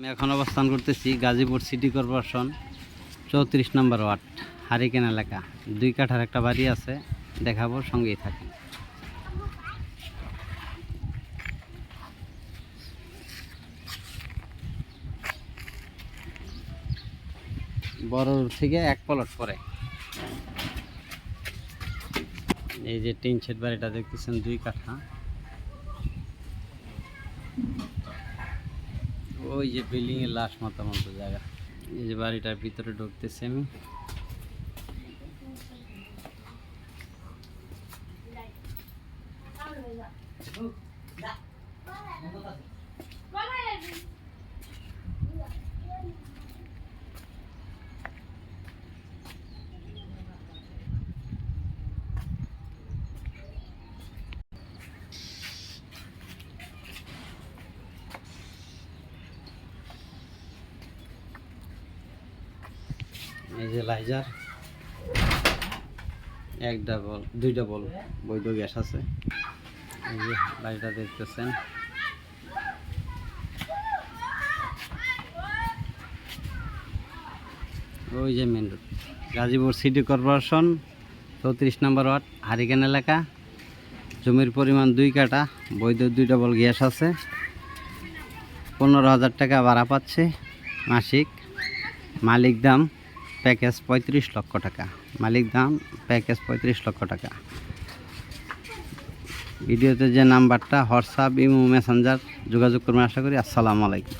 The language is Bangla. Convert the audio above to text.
আমি এখন অবস্থান করতেছি গাজীপুর সিটি কর্পোরেশন, চৌত্রিশ নম্বর ওয়ার্ড, হারিকেন এলাকা। দুই কাঠার একটা বাড়ি আছে, দেখাবো, সঙ্গেই থাকেন। বড় থেকে এক পলট পরে। এই যে টিন শেড বাড়িটা দেখতেছেন, দুই কাঠা। ওই যে বিল্ডিং এর লাশ মতো মতো জায়গা এই যে বাড়িটার ভিতরে ঢুকতেছি আমি এই যে লাইজার এক ডাবল দুই ডাবল বৈধ গ্যাস আছে। এই যে বাড়িটা দেখতেছেন। ওই যে main road Gazipur city corporation চৌত্রিশ নম্বর ওয়ার্ড হারিকেন এলাকা। জমির পরিমাণ দুই কাটা বৈধ দুই ডবল গ্যাস আছে। পনেরো হাজার টাকা ভাড়া পাচ্ছে মাসিক। মালিক দাম প্যাকেজ পঁয়ত্রিশ লক্ষ টাকা। মালিক দাম প্যাকেজ পঁয়ত্রিশ লক্ষ টাকা। ভিডিওতে যে নাম্বারটা হোয়াটসঅ্যাপ ইমো মেসেঞ্জার যোগাযোগ করবেন আশা করি। আসসালামু আলাইকুম।